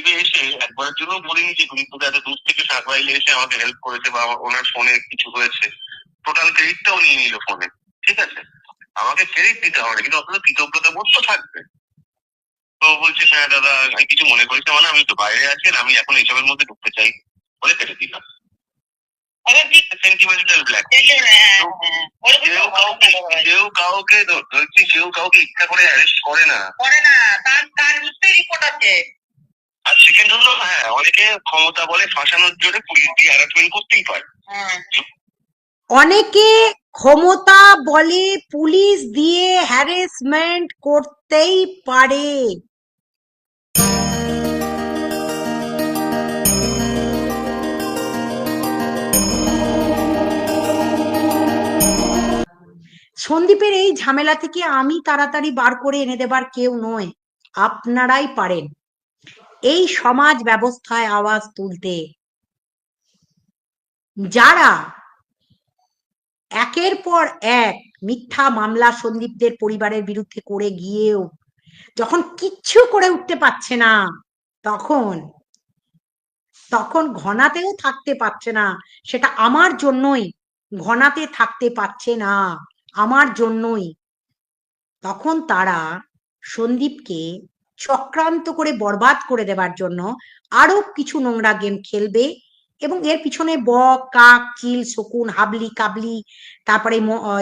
লাইভে এসে একবারের জন্য বলিনি যে গুণীপুরে এত দূর থেকে সাকরাইলে এসে আমাকে হেল্প করেছে বা ওনার ফোনে কিছু হয়েছে। টোটাল ক্রেডিটটাও নিয়ে নিল ফোনে ঠিক আছে? আমাকে ক্রেডিট দিতে হবে কিন্তু অত কৃতজ্ঞতা বোধ তো থাকবে। তো বলছে হ্যাঁ দাদা আমি কিছু মনে করিস মানে আমি তো বাইরে আছি আমি এখন এইসবের মধ্যে ঢুকতে চাই বলে কেটে দিলাম সেন্টিমেন্টাল ব্ল্যাক কেউ কাউকে কেউ কাউকে ধর- কেউ কাউকে ইচ্ছা করে অ্যারেস্ট করে না। করে না তার তার নিশ্চয়ই রিপোর্ট আছে। আর সেকেন্ড হলো হ্যাঁ অনেকে ক্ষমতা বলে ফাঁসানোর জন্য পুলিশ দিয়ে হ্যারাসমেন্ট করতেই পারে। অনেকে ক্ষমতা বলে পুলিশ দিয়ে হ্যারাসমেন্ট করতেই পারে। সন্দীপের এই ঝামেলা থেকে আমি তাড়াতাড়ি বার করে এনে দেবার কেউ নয় আপনারাই পারেন। এই সমাজ ব্যবস্থায় আওয়াজ তুলতে। যারা একের পর এক মিথ্যা মামলা সন্দীপদের পরিবারের বিরুদ্ধে করে গিয়েও যখন কিচ্ছু করে উঠতে পারছে না, তখন তখন ঘনাতেও থাকতে পারছে না। সেটা আমার জন্যই ঘনাতে থাকতে পারছে না, আমার জন্যই। তখন তারা সন্দীপকে চক্রান্ত করে বরবাদ করে দেবার জন্য আরও কিছু নোংরা গেম খেলবে এবং এর পিছনে বক, কাক, চিল, শকুন, হাবলি, কাবলি, তারপরে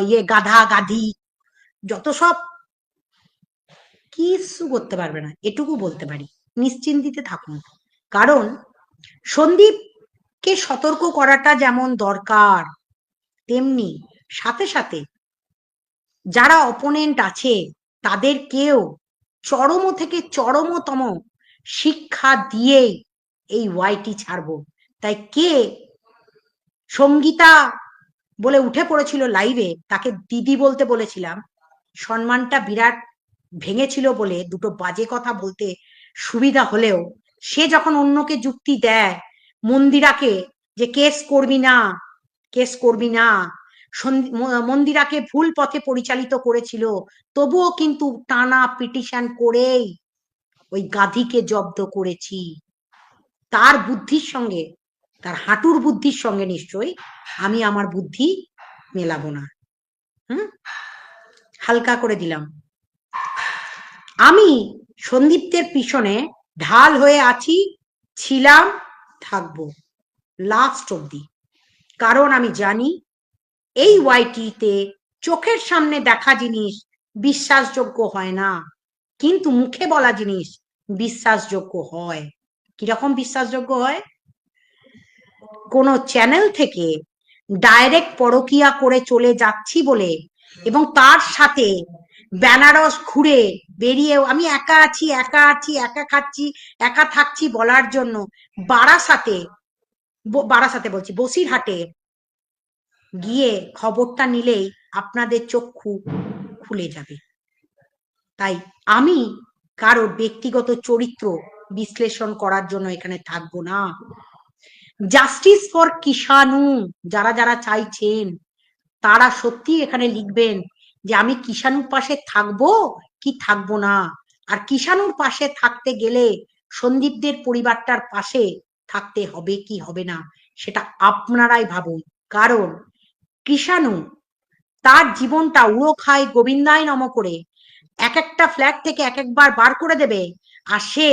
ইয়ে গাধা, গাধি, যত সব কিছু করতে পারবে না, এটুকু বলতে পারি। নিশ্চিন্তিতে থাকুন। কারণ সন্দীপকে সতর্ক করাটা যেমন দরকার, তেমনি সাথে সাথে যারা অপোনেন্ট আছে তাদেরকেও চরম থেকে চরমতম শিক্ষা দিয়েই এই ওয়াইটি ছাড়বো। তাই কে সঙ্গীতা বলে উঠে পড়েছিল লাইভে তাকে দিদি বলতে বলেছিলাম, সম্মানটা বিরাট ভেঙেছিল বলে দুটো বাজে কথা বলতে সুবিধা হলেও সে যখন অন্যকে যুক্তি দেয়, মন্দিরাকে যে কেস করবি না, কেস করবি না মন্দিরাকে ভুল পথে পরিচালিত করেছিল। তবুও কিন্তু টানা পিটিশন করেই ওই গাধীকে জব্দ করেছি। তার বুদ্ধির সঙ্গে, তার হাঁটুর বুদ্ধির সঙ্গে নিশ্চয়ই আমি আমার বুদ্ধি মেলাবো না। হুম? হালকা করে দিলাম। আমি সন্দীপদের পিছনে ঢাল হয়ে আছি, ছিলাম, থাকব। লাস্ট অব্দি কারণ আমি জানি এই ওয়াইটিতে চোখের সামনে দেখা জিনিস বিশ্বাসযোগ্য হয় না। কিন্তু মুখে বলা জিনিস বিশ্বাসযোগ্য হয়। কীরকম বিশ্বাসযোগ্য হয়? কোনো চ্যানেল থেকে ডাইরেক্ট পরকিয়া করে চলে যাচ্ছি বলে এবং তার সাথে বেনারস ঘুরে বেরিয়েও আমি একা আছি একা আছি, একা খাচ্ছি, একা থাকছি বলার জন্য বারাসাতে বারাসাতে বলছি, বসিরহাটে গিয়ে খবরটা নিলেই আপনাদের চক্ষু খুলে যাবে। তাই আমি কারোর ব্যক্তিগত চরিত্র বিশ্লেষণ করার জন্য এখানে থাকব না। জাস্টিস ফর কিষানু যারা যারা চাইছেন, তারা সত্যি এখানে লিখবেন যে আমি কিষানুর পাশে থাকব কি থাকব না? আর কিষানুর পাশে থাকতে গেলে সন্দীপদের পরিবারটার পাশে থাকতে হবে কি হবে না, সেটা আপনারাই ভাবুন। কারণ কৃষাণু। তার জীবনটা উড়ো খায় গোবিন্দায় নম করে। এক একটা ফ্ল্যাট থেকে এক একবার বার করে দেবে। আর সে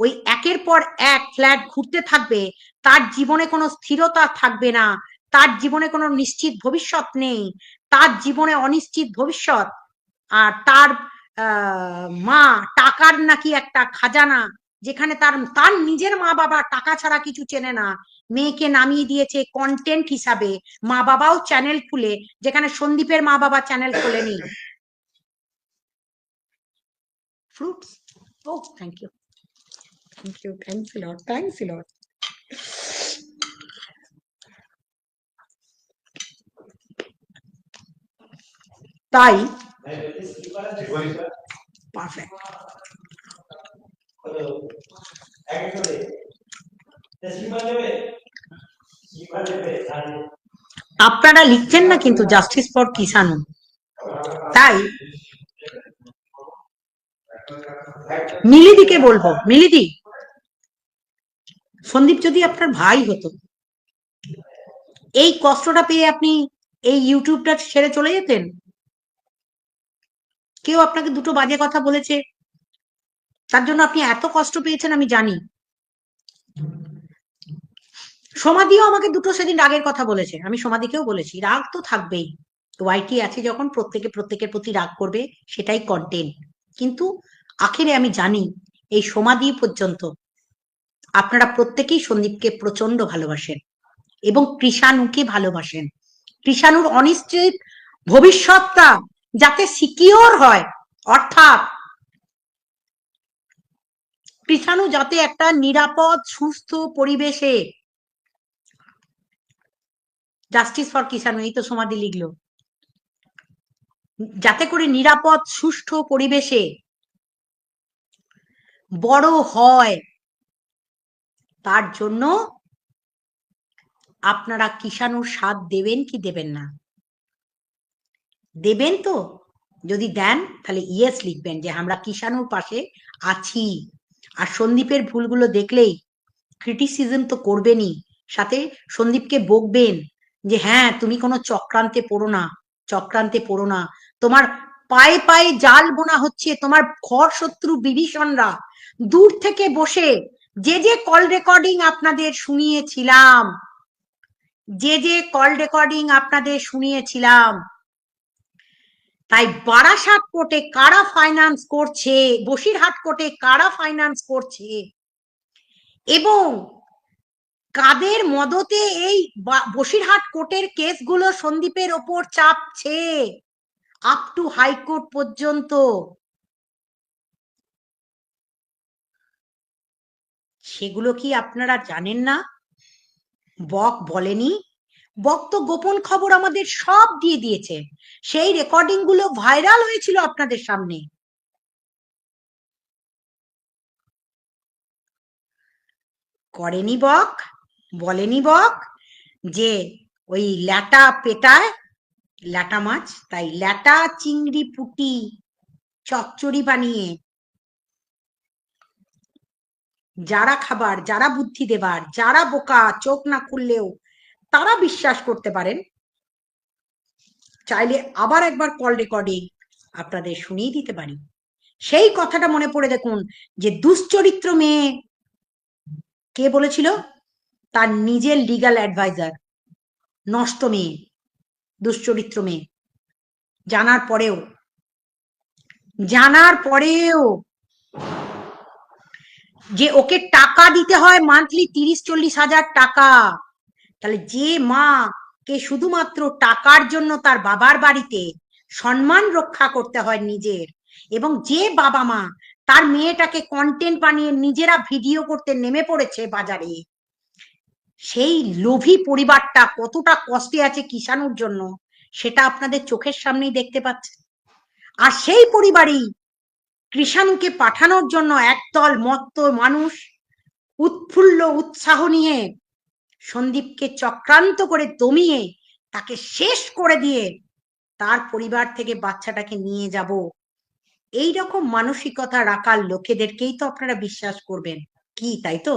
ওই একের পর এক ফ্ল্যাট ঘুরতে থাকবে। তার জীবনে কোনো স্থিরতা থাকবে না। তার জীবনে কোনো নিশ্চিত ভবিষ্যৎ নেই। তার জীবনে অনিশ্চিত ভবিষ্যৎ। আর তার মা টাকার নাকি একটা খাজানা। যেখানে তার তার নিজের মা বাবা টাকা ছাড়া কিছু চেনে না মেয়েকে নামিয়ে দিয়েছে কন্টেন্ট হিসাবে। মা বাবাও চ্যানেল খুলে যেখানে সন্দীপের মা বাবা চ্যানেল খোলেনি fruits O thank you thank you thanks lot thanks lot তাই পারফেক্ট আপনারা লিখছেন না কিন্তু জাস্টিস ফর কিষানু তাই মিলিদিকে বলব, মিলিদি। সন্দীপ, যদি আপনার ভাই হতো, এই কষ্টটা পেয়ে আপনি এই ইউটিউবটা ছেড়ে চলে যেতেন? কেউ আপনাকে দুটো বাজে কথা বলেছে তার জন্য আপনি এত কষ্ট পেয়েছেন আমি জানি। সমাধিও আমাকে দুটো সেদিন রাগের কথা বলেছে। আমি সমাধিকেও বলেছি, রাগ তো থাকবেই। ওয়াইটি আছে যখন, প্রত্যেকে প্রত্যেকের প্রতি রাগ করবে, সেটাই কন্টেন্ট কিন্তু আখেরে আমি জানি, এই সমাধি পর্যন্ত আপনারা প্রত্যেকেই সন্দীপকে প্রচণ্ড ভালোবাসেন এবং কৃষাণুকে ভালোবাসেন। কৃষাণুর অনিশ্চিত ভবিষ্যৎটা যাতে সিকিওর হয়, অর্থাৎ কৃষাণু যাতে একটা নিরাপদ, সুস্থ পরিবেশে। জাস্টিস ফর কিষাণু এই তো সমাধি লিখলো। যাতে করে নিরাপদ, সুষ্ঠু পরিবেশে বড় হয়, তার জন্য আপনারা কিষাণুর স্বাদ দেবেন কি দেবেন না? দেবেন তো? যদি দেন, তাহলে ইয়েস লিখবেন যে আমরা কিষাণুর পাশে আছি। আর সন্দীপের ভুলগুলো দেখলেই ক্রিটিসিজম তো করবেনই। সাথে সন্দীপকে বকবেন যে হ্যাঁ তুমি কোনো চক্রান্তে পড়ো না, চক্রান্তে পড়ো না। তোমার পায়ে পায়ে জাল বোনা হচ্ছে, তোমার ঘর শত্রু বিভীষণরা। দূর থেকে বসে যে যে কল রেকর্ডিং আপনাদের শুনিয়েছিলাম, যে যে কল রেকর্ডিং আপনাদের শুনিয়েছিলাম তাই বারাসাত কোর্টে কারা ফাইন্যান্স করছে? বসিরহাট কোর্টে কারা ফাইন্যান্স করছে? এবং কাদের মদতে এই বসিরহাট কোর্টের কেসগুলো সন্দীপের ওপর চাপছে? আপ টু হাইকোর্ট পর্যন্ত। সেগুলো কি আপনারা জানেন না? বক বলেনি? বক তো গোপন খবর আমাদের সব দিয়ে দিয়েছে। সেই রেকর্ডিংগুলো ভাইরাল হয়েছিল আপনাদের সামনে। করেনি বক, বলেনি বক যে ওই ল্যাটা পেটায়, ল্যাটা মাছ, তাই ল্যাটা চিংড়ি পুটি চচ্চড়ি বানিয়ে যারা খাবার, যারা বুদ্ধি দেবার, যারা বোকা, চোখ না খুললেও তারা বিশ্বাস করতে পারেন। চাইলে আবার একবার কল রেকর্ডিং আপনাদের শুনিয়ে দিতে পারি। সেই কথাটা মনে পড়ে দেখুন যে দুশ্চরিত্র মেয়ে কে বলেছিল? তার নিজের লিগ্যাল অ্যাডভাইজার নষ্ট মেয়ে, দুশ্চরিত্র মেয়ে। জানার পরেও জানার পরেও যে ওকে টাকা দিতে হয় মান্থলি তিরিশ চল্লিশ হাজার টাকা। তাহলে যে মা কে শুধুমাত্র টাকার জন্য তার বাবার বাড়িতে সম্মান রক্ষা করতে হয় নিজের এবং যে বাবা মা তার মেয়েটাকে কন্টেন্ট বানিয়ে নিজেরা ভিডিও করতে নেমে পড়েছে বাজারে, সেই লোভী পরিবারটা কতটা কষ্টে আছে কিষাণুর জন্য সেটা আপনাদের চোখের সামনেই দেখতে পাচ্ছেন। আর সেই পরিবারই কৃষাণুকে পাঠানোর জন্য একদল মত্ত মানুষ উৎফুল্ল উৎসাহ নিয়ে সন্দীপকে চক্রান্ত করে দমিয়ে তাকে শেষ করে দিয়ে তার পরিবার থেকে বাচ্চাটাকে নিয়ে যাব। এই রকম মানসিকতা রাখার লোকেদেরকেই তো আপনারা বিশ্বাস করবেন। কি, তাই তো?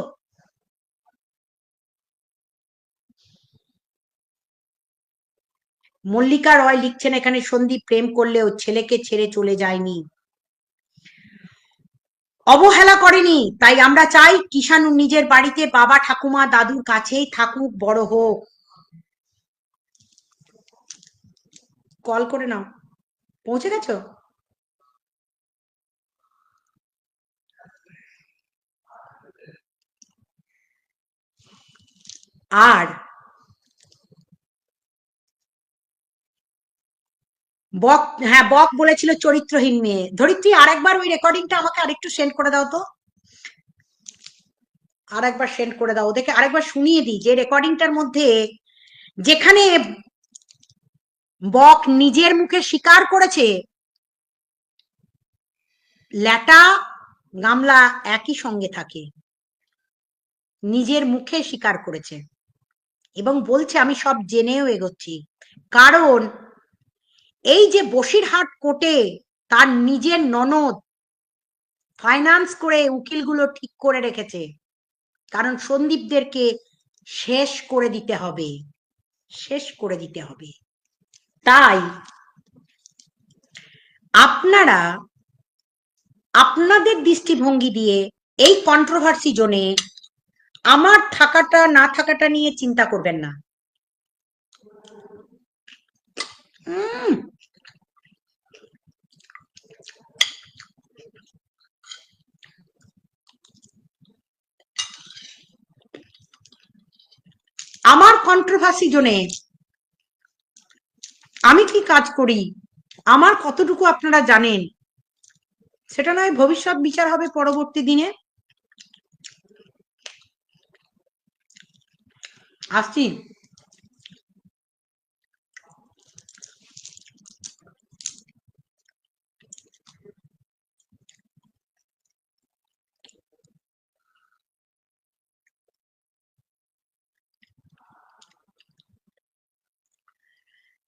মল্লিকা রয় লিখছেন, এখানে সন্দীপ প্রেম করলেও ছেলেকে ছেড়ে চলে যায়নি। অবহেলা করেনি। তাই আমরা চাই কিষাণু নিজের বাড়িতে বাবা, ঠাকুমা, দাদুর কাছেই থাকুক, বড় হোক। কল করে নাও। পৌঁছে গেছো? আর বক হ্যাঁ বক বলেছিল চরিত্রহীন মেয়ে। ধরিত্রী, আরেকবার ওই রেকর্ডিংটা আমাকে আরেকটু সেন্ড করে দাও তো। আরেকবার সেন্ড করে দাও, ওদেরকে আরেকবার শুনিয়ে দিই। যে রেকর্ডিংটার মধ্যে যেখানে বক নিজের মুখে স্বীকার করেছে, ল্যাটা গামলা একই সঙ্গে থাকে। নিজের মুখে স্বীকার করেছে। এবং বলছে, আমি সব জেনেও এগোচ্ছি। কারণ এই যে বসিরহাট কোর্টে তার নিজের ননদ ফাইন্যান্স করে উকিলগুলো ঠিক করে রেখেছে কারণ সন্দীপদেরকে শেষ করে দিতে হবে শেষ করে দিতে হবে। তাই আপনারা আপনাদের দৃষ্টিভঙ্গি দিয়ে এই কন্ট্রোভার্সি জোনে আমার থাকাটা না থাকাটা নিয়ে চিন্তা করবেন না। উম, আমার কন্ট্রোভার্সি জোনে। আমি কি কাজ করি? আমার কতটুকু আপনারা জানেন? সেটা নয়, ভবিষ্যৎ বিচার হবে পরবর্তী দিনে। আসছি।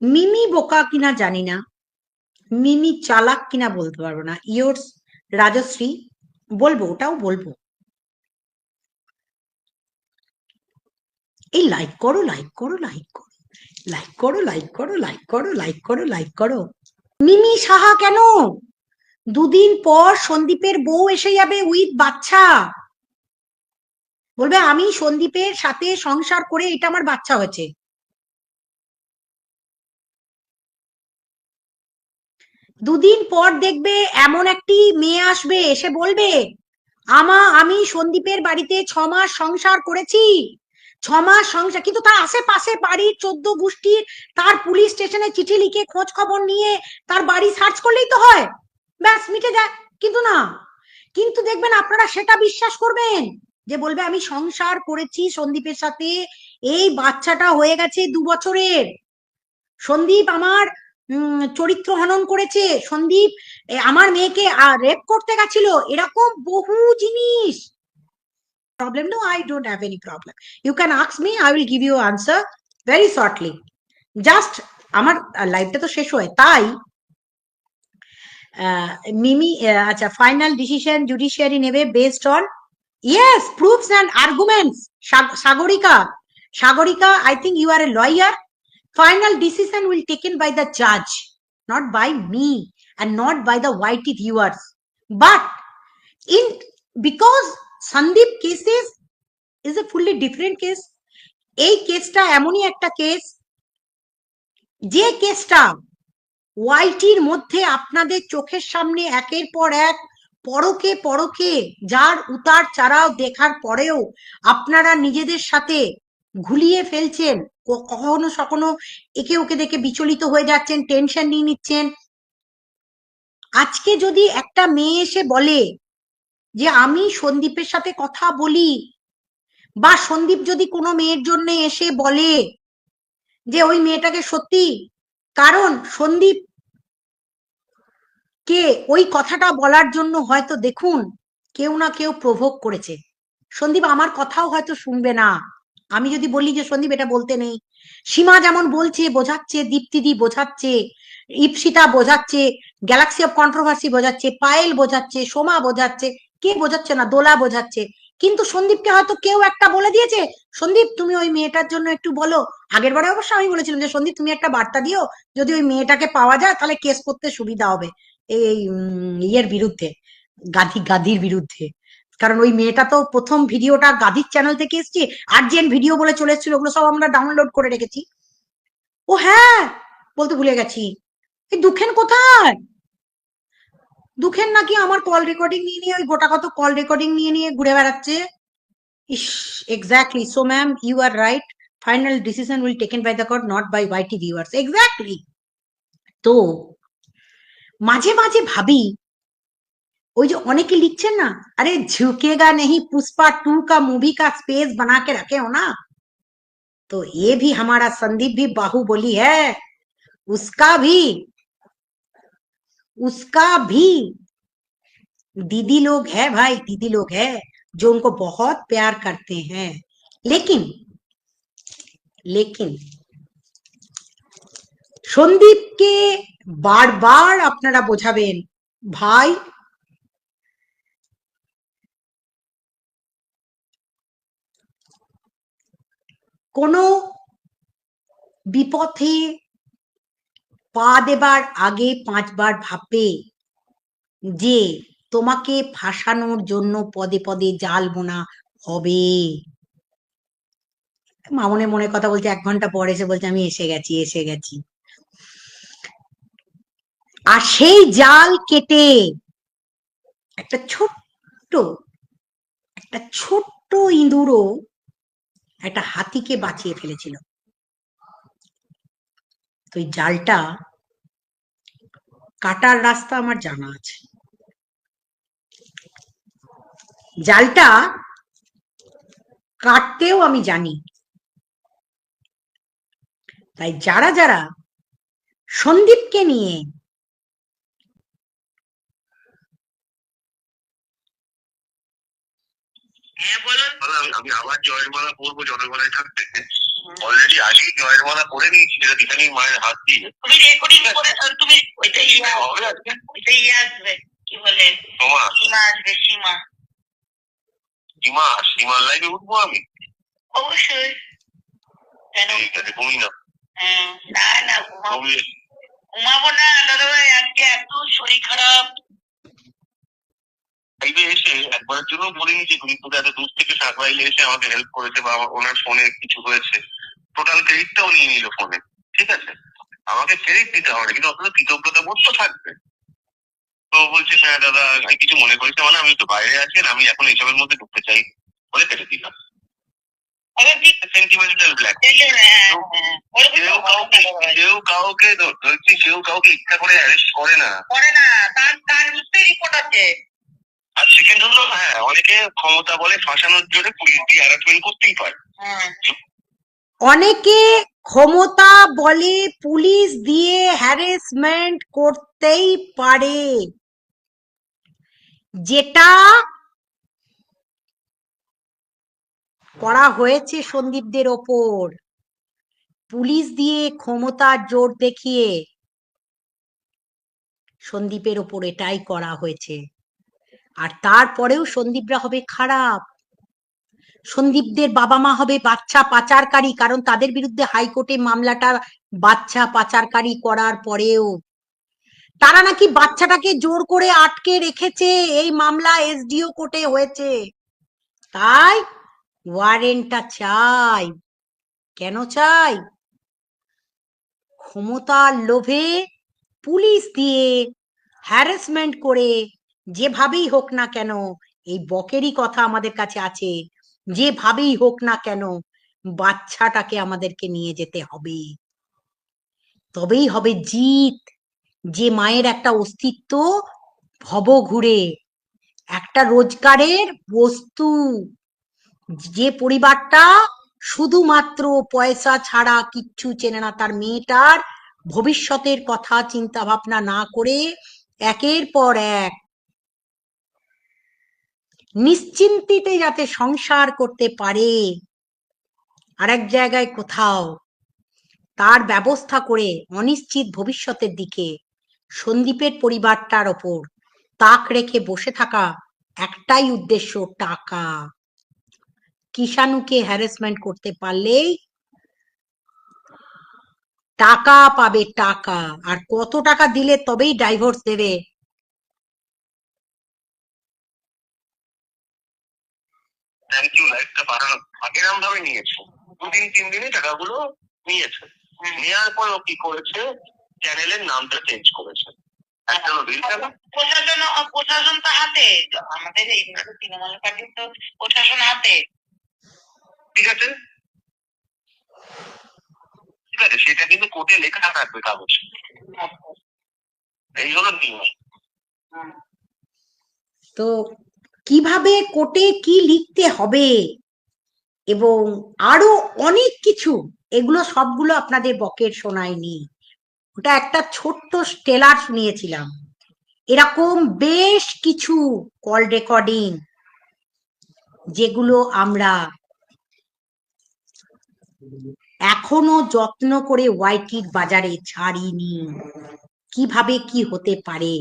মিমি বোকা কিনা জানি না। মিমি চালাক কিনা বলতে পারব না। ইয়োর্স রাজশ্রী, বলব, ওটাও বলব। এই লাইক করো লাইক করো লাইক করো। লাইক করো লাইক করো লাইক করো লাইক করো লাইক করো। মিমি সাহা কেন? দুদিন পর সন্দীপের বউ এসে যাবে উইথ বাচ্চা। বলবে, আমি সন্দীপের সাথে সংসার করে এটা আমার বাচ্চা হয়েছে। দুদিন পর দেখবে এমন একটি মেয়ে আসবে, এসে বলবে, আমা, আমি সন্দীপের বাড়িতে ছ মাস সংসার করেছি। ছ মাস সংসার কিন্তু তার আশেপাশে বাড়ির চোদ্দ গোষ্ঠীর তার পুলিশ স্টেশনে চিঠি লিখে খোঁজ খবর নিয়ে তার বাড়ি সার্চ করলেই তো হয়। ব্যাস, মিটে যায়। কিন্তু না, কিন্তু দেখবেন আপনারা সেটা বিশ্বাস করবেন যে বলবে, আমি সংসার করেছি সন্দীপের সাথে, এই বাচ্চাটা হয়ে গেছে দু বছরের। সন্দীপ আমার চরিত্র হনন করেছে। সন্দীপ আমার মেয়েকে রেপ করতে গেছিল। এরকম বহু জিনিস। Problem no I don't have any problem you can আক্স me I will give you answer very shortly just আমার লাইফটা তো শেষ হয়, তাই মিমি আচ্ছা ফাইনাল ডিসিশন জুডিশিয়ারি নেবে based on yes proofs and arguments Sagarika Sagarika I think you are a lawyer final decision will taken by the judge not by me and not by the YT viewers but in because Sandeep cases is a fully different case এই কেসটা এমনই একটা case যে কেসটা ওয়াইটির মধ্যে আপনাদের চোখের সামনে একের পর এক পরকে পরকে যার উতার চারাও দেখার পরেও আপনারা নিজেদের সাথে ঘুলিয়ে ফেলছেন কখনো সখনো একে ওকে দেখে বিচলিত হয়ে যাচ্ছেন টেনশন নিয়ে নিচ্ছেন। আজকে যদি একটা মেয়ে এসে বলে যে, আমি সন্দীপের সাথে কথা বলি, বা সন্দীপ যদি কোনো মেয়ের জন্য এসে বলে যে, ওই মেয়েটাকে সত্যি কারণ সন্দীপ কে ওই কথাটা বলার জন্য হয়তো দেখুন, কেউ না কেউ প্রভোগ করেছে। সন্দীপ, আমার কথাও হয়তো শুনবে না। আমি যদি বলি যে সন্দীপ এটা বলতে নেই। সীমা যেমন বলছে, বোঝাচ্ছে, দীপ্তিদি বোঝাচ্ছে, ইপসিতা বোঝাচ্ছে, গ্যালাক্সি অফ কন্ট্রোভার্সি বোঝাচ্ছে, পায়েল বোঝাচ্ছে, সোমা বোঝাচ্ছে, কে বোঝাচ্ছে না, দোলা বোঝাচ্ছে। কিন্তু সন্দীপকে হয়তো কেউ একটা বলে দিয়েছে, সন্দীপ তুমি ওই মেয়েটার জন্য একটু বলো। আগের বারে অবশ্য আমি বলেছিলাম যে, সন্দীপ তুমি একটা বার্তা দিও, যদি ওই মেয়েটাকে পাওয়া যায় তাহলে কেস করতে সুবিধা হবে। এই ইয়ের বিরুদ্ধে গাধি গাধির বিরুদ্ধে। কারণ ওই মেয়েটা তো প্রথম ভিডিওটা গাধির চ্যানেল থেকে এসছে আর্জেন্ট ভিডিও বলে চলে এসেছিল, ওগুলো সব আমরা ডাউনলোড করে রেখেছি। ও হ্যাঁ বলতে ভুলে গেছি। এই দুঃখেন কোথায়? দুঃখেন নাকি আমার কল রেকর্ডিং নিয়ে নিয়ে, ওই গোটা কত কল রেকর্ডিং নিয়ে নিয়ে ঘুরে বেড়াচ্ছে? Is exactly so ma'am you are right final decision will taken by the court not by YT viewers exactly তো, মাঝে মাঝে ভাবি ওই যে অনেকে লিখছেন না अरे झुकेगा नहीं पुष्पा टू का मूवी का स्पेस बना के रखे हो ना तो ये भी हमारा संदीप भी बाहुबली है उसका भी उसका भी दीदी लोग है भाई दीदी लोग है जो उनको बहुत प्यार करते हैं लेकिन लेकिन সন্দীপকে বারবার আপনারা বোঝাবেন ভাই কোনো বিপথে পা দেবার আগে পাঁচবার ভাববে যে তোমাকে ফাঁসানোর জন্য পদে পদে জাল বোনা হবে। মামনে মনে কথা বলছে, এক ঘণ্টা পরে এসে বলছে, আমি এসে গেছি এসে গেছি। আর সেই জাল কেটে একটা ছোট্ট একটা ছোট্ট ইঁদুরও একটা হাতিকে বাঁচিয়ে ফেলেছিল। তো এই জালটা কাটার রাস্তা আমার জানা আছে। জালটা কাটতেও আমি জানি। তাই যারা যারা সন্দীপকে নিয়ে হ্যাঁ বলুন। আমি- আবার জয়ের মালা পরবো জনগণের থাকতে অলরেডি আগেই জয়ের মালা পরে নিয়েছি যেটা দীপানি মায়ের হাত দিয়ে। তুমি রেকর্ডিং করে তুমি ওইটাই হবে আজকে? ওইটাই আসবে কি বলে? সীমা। আসবে সীমা। সীমা সীমার লাইনে উঠবো আমি? অবশ্যই। কেন? ঠিক আছে ঘুমি না হ্যাঁ, না না ঘুমাবো ঘুমাবো না দাদা ভাই আজকে এত শরীর খারাপ। লাইভে এসে একবারের জন্য বলিনি যে গুলিপুরে এত দূর থেকে সাকরাইলে এসে আমাকে হেল্প করেছে বা ওনার ফোনে কিছু হয়েছে। টোটাল ক্রেডিটটাও নিয়ে নিল ফোনে ঠিক আছে? আমাকে ক্রেডিট দিতে হবে কিন্তু অথচ কৃতজ্ঞতা বোধ তো থাকবে। তো বলছে হ্যাঁ দাদা আমি কিছু মনে করিস না, মানে আমি তো বাইরে আছি আমি এখন এইসবের মধ্যে ঢুকতে চাই বলে কেটে দিলাম। সেন্টিমেন্টাল ব্ল্যাক হ্যাঁ, হ্যাঁ। ওরকম কেউ কাউকে কেউ ইচ্ছা করে অ্যারেস্ট করে না। করে না তার তার নিশ্চয়ই রিপোর্ট আছে আর সেকেন্ড হলো হ্যাঁ অনেকে ক্ষমতা বলে ফাঁসানোর জন্য পুলিশ দিয়ে হ্যারাসমেন্ট করতেই পারে। হ্যাঁ। অনেকে ক্ষমতা বলে পুলিশ দিয়ে হ্যারাসমেন্ট করতেই পারে। যেটা করা হয়েছে সন্দীপদের ওপর। পুলিশ দিয়ে ক্ষমতার জোর দেখিয়ে সন্দীপের ওপর এটাই করা হয়েছে। আর তারপরেও সন্দীপরা হবে খারাপ। সন্দীপদের বাবা মা হবে বাচ্চা পাচারকারী, কারণ তাদের বিরুদ্ধে হাইকোর্টে মামলাটা বাচ্চা পাচারকারী করার পরেও। তারা নাকি বাচ্চাটাকে জোর করে আটকে রেখেছে, এই মামলা এসডিও কোর্টে হয়েছে। তাই ওয়ারেন্টটা চাই। কেন চাই? ক্ষমতার লোভে পুলিশ দিয়ে হ্যারাসমেন্ট করে যেভাবেই হোক না কেন, এই বকেরই কথা আমাদের কাছে আছে, যেভাবেই হোক না কেন, বাচ্চাটাকে আমাদেরকে নিয়ে যেতে হবে। তবেই হবে জিত। যে মায়ের একটা অস্তিত্ব, ভব ঘুরে। একটা রোজগারের বস্তু। যে পরিবারটা শুধুমাত্র পয়সা ছাড়া কিচ্ছু চেনে না, তার মেয়েটার ভবিষ্যতের কথা চিন্তা ভাবনা না করে, একের পর এক নিশ্চিন্তিতে যাতে সংসার করতে পারে। আরেক জায়গায় কোথাও তার ব্যবস্থা করে অনিশ্চিত ভবিষ্যতের দিকে সন্দীপের পরিবারটার ওপর তাক রেখে বসে থাকা একটাই উদ্দেশ্য টাকা। কিষাণুকে হ্যারাসমেন্ট করতে পারলেই টাকা পাবে টাকা। আর কত টাকা দিলে তবেই ডাইভোর্স দেবে থ্যাংক ইউ লাইফটা বাড়ানো। এরম ভাবে নিয়েছে। দুদিন তিন দিনে টাকাগুলো নিয়েছে। নেওয়ার পর ও কি করেছে? চ্যানেলের নামটা চেঞ্জ করেছে। চ্যানেল প্রশাসন প্রশাসন তো হাতে। আমাদের এই তৃণমূল পার্টির তো প্রশাসন হাতে। ঠিক আছে? ঠিক আছে সেটা কিন্তু কোর্টে লেখা থাকবে কাগজ। এই হলো নিয়ম। তো কীভাবে কোর্টে কি লিখতে হবে? এবং আরও অনেক কিছু, এগুলো সবগুলো আপনাদের বকের শোনায়নি ওটা একটা ছোট্ট স্টেলার শুনিয়েছিলাম। এরকম বেশ কিছু কল রেকর্ডিং যেগুলো আমরা এখনও যত্ন করে ওয়াইটির বাজারে ছাড়িনি। কীভাবে কি হতে পারে?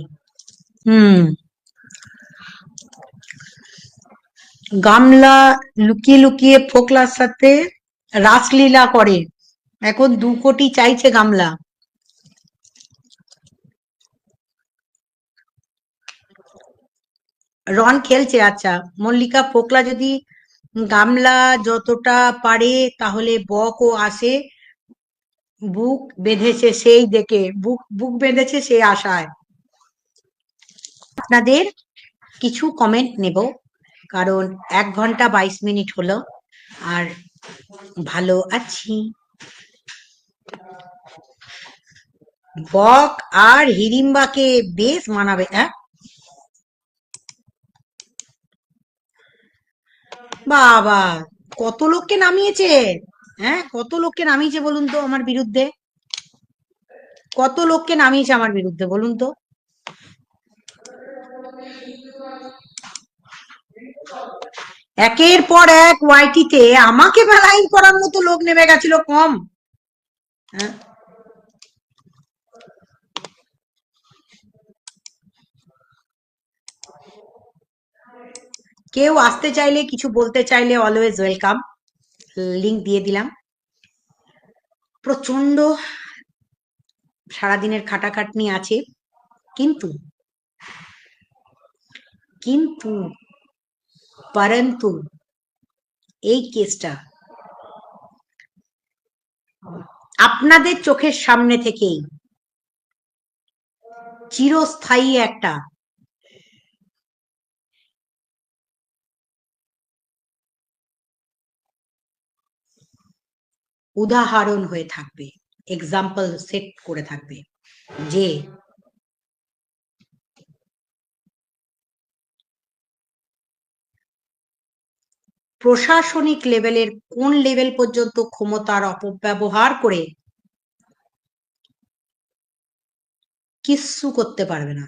হুম। গামলা লুকিয়ে লুকিয়ে ফোকলার সাথে রাসলীলা করে। এখন দু কোটি চাইছে গামলা। রন খেলছে আচ্ছা। মল্লিকা, ফোকলা যদি গামলা যতটা পারে তাহলে বকও আসে। বুক বেঁধেছে সেই দেখে। বুক বুক বেঁধেছে সেই আশায়। আপনাদের কিছু কমেন্ট নেব। কারণ এক ঘণ্টা বাইশ মিনিট হলো। আর ভালো আছি। বক আর হিড়িম্বাকে বেশ মানাবে হ্যাঁ বাবা, কত লোককে নামিয়েছে? হ্যাঁ কত লোককে নামিয়েছে বলুন তো আমার বিরুদ্ধে? কত লোককে নামিয়েছে আমার বিরুদ্ধে বলুন তো? একের পর এক ওয়াইটিতে আমাকে বেলাইন করার মতো লোক নেমে গেছিল কম। হ্যাঁ? কেউ আসতে চাইলে, কিছু বলতে চাইলে অলওয়েজ ওয়েলকাম লিংক দিয়ে দিলাম। প্রচণ্ড সারাদিনের খাটাখাটনি আছে। কিন্তু কিন্তু পরন্তু এই কেসটা আপনাদের চোখের সামনে থেকেই চিরস্থায়ী একটা উদাহরণ হয়ে থাকবে এক্সাম্পল সেট করে থাকবে যে প্রশাসনিক লেভেলের কোন লেভেল পর্যন্ত ক্ষমতার অপব্যবহার করে কিচ্ছু করতে পারবে না।